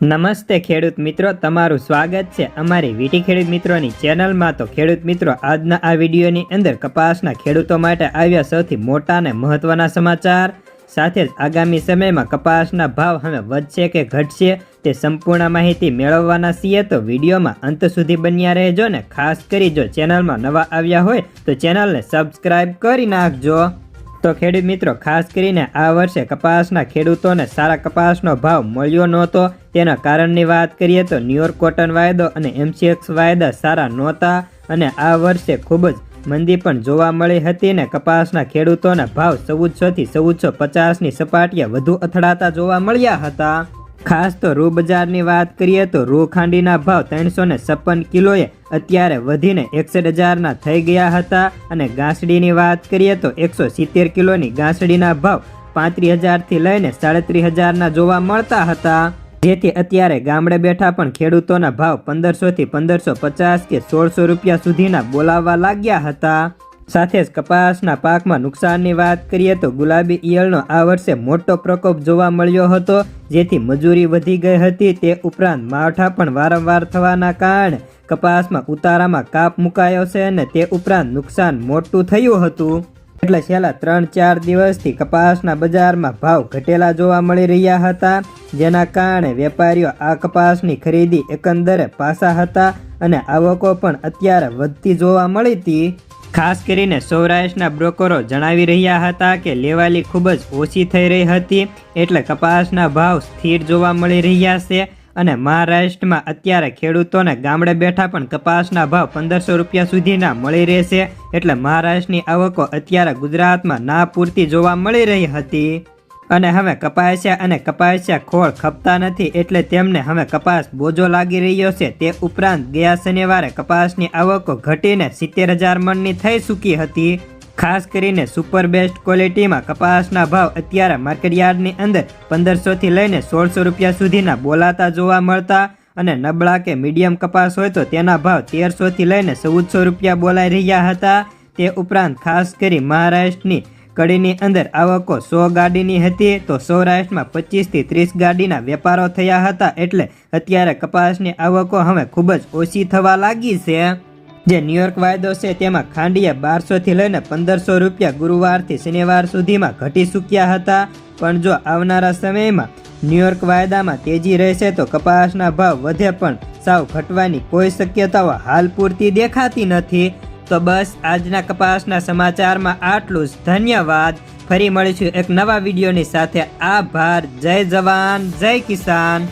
નમસ્તે ખેડૂત મિત્રો, તમારું સ્વાગત છે અમારી વીટી ખેડૂત મિત્રોની ચેનલમાં. તો ખેડૂત મિત્રો, આજના આ વિડીયોની અંદર કપાસના ખેડૂતો માટે આવ્યા સૌથી મોટા અને મહત્વના સમાચાર. સાથે જ આગામી સમયમાં કપાસના ભાવ હવે વધશે કે ઘટશે તે સંપૂર્ણ માહિતી મેળવવાના છીએ. તો વિડીયોમાં અંત સુધી બન્યા રહેજો ને ખાસ કરી જો ચેનલમાં નવા આવ્યા હોય તો ચેનલને સબસ્ક્રાઈબ કરી નાખજો. તો ખેડૂત મિત્રો, ખાસ કરીને આ વર્ષે કપાસના ખેડૂતોને સારા કપાસનો ભાવ મળ્યો નહોતો. તેના કારણની વાત કરીએ તો ન્યુયોર્ક કોટન વાયદો અને એમસીએક્સ વાયદા સારા નહોતા અને આ વર્ષે ખૂબ જ મંદી પણ જોવા મળી હતી ને કપાસના ખેડૂતોના ભાવ ચૌદસોથી ચૌદસો પચાસની સપાટીએ વધુ અથડાતા જોવા મળ્યા હતા. ખાસ તો રૂ બજારની વાત કરીએ તો રૂ ખાંડીના ભાવ ત્રણસો ને છપ્પન કિલોએ અત્યારે વધીને એકસઠ હજારના થઈ ગયા હતા. અને ગાંસડીની વાત કરીએ તો એકસો સિત્તેર કિલોની ગાંસડીના ભાવ પાંત્રીસ હજારથી લઈને સાડત્રીસ હજારના જોવા મળતા હતા. જેથી અત્યારે ગામડે બેઠા પણ ખેડૂતોના ભાવ પંદરસોથી પંદરસો પચાસ કે સોળસો રૂપિયા સુધીના બોલાવવા લાગ્યા હતા. સાથે જ કપાસના પાકમાં નુકસાનની વાત કરીએ તો ગુલાબી ઈયળનો આ વર્ષે મોટો પ્રકોપ જોવા મળ્યો હતો, જેથી મજૂરી વધી ગઈ હતી. તે ઉપરાંત માવઠા પણ વારંવાર થવાના કારણે કપાસમાં ઉતારામાં કાપ મુકાયો છે અને તે ઉપરાંત નુકસાન મોટું થયું હતું. એટલે છેલ્લા ત્રણ ચાર દિવસથી કપાસના બજારમાં ભાવ ઘટેલા જોવા મળી રહ્યા હતા, જેના કારણે વેપારીઓ આ કપાસની ખરીદી એકંદરે પાસા હતા અને આવકો પણ અત્યારે વધતી જોવા મળી હતી. ખાસ કરીને સૌરાષ્ટ્રના બ્રોકરો જણાવી રહ્યા હતા કે લેવાલી ખૂબ જ ઓછી થઈ રહી હતી એટલે કપાસના ભાવ સ્થિર જોવા મળી રહ્યા છે અને મહારાષ્ટ્રમાં અત્યારે ખેડૂતોને ગામડે બેઠા પણ કપાસના ભાવ પંદરસો રૂપિયા સુધીના મળી રહેશે એટલે મહારાષ્ટ્રની આવકો અત્યારે ગુજરાતમાં ના પૂરતી જોવા મળી રહી હતી. અને હવે કપાસિયા અને કપાસિયા ખોળ ખપતા નથી એટલે તેમને હવે કપાસ બોજો લાગી રહ્યો છે. તે ઉપરાંત ગયા શનિવારે કપાસની આવકો ઘટીને સિત્તેર હજાર મણની થઈ ચૂકી હતી. ખાસ કરીને સુપર બેસ્ટ ક્વોલિટીમાં કપાસના ભાવ અત્યારે માર્કેટયાર્ડની અંદર પંદરસોથી લઈને સોળસો રૂપિયા સુધીના બોલાતા જોવા મળતા અને નબળા કે મીડિયમ કપાસ હોય તો તેના ભાવ તેરસોથી લઈને ચૌદસો રૂપિયા બોલાઈ રહ્યા હતા. તે ઉપરાંત ખાસ કરી મહારાષ્ટ્રની કડીની અંદર આવકો સો ગાડીની હતી તો સૌરાષ્ટ્રમાં પચીસથી ત્રીસ ગાડીના વેપારો થયા હતા એટલે અત્યારે કપાસની આવકો હવે ખૂબ જ ઓછી થવા લાગી છે. જે ન્યુયોર્ક વાયદો છે તેમાં ખાંડીએ બારસોથી લઈને પંદરસો રૂપિયા ગુરુવારથી શનિવાર સુધીમાં ઘટી ચૂક્યા હતા. પણ જો આવનારા સમયમાં ન્યુયોર્ક વાયદામાં તેજી રહેશે તો કપાસના ભાવ વધે પણ સાવ ઘટવાની કોઈ શક્યતાઓ હાલ પૂરતી દેખાતી નથી. તો બસ આજના કપાસના સમાચારમાં આટલું જ. ધન્યવાદ. ફરી મળીશું એક નવા વિડીયોની સાથે. આભાર. જય જવાન. જય કિસાન.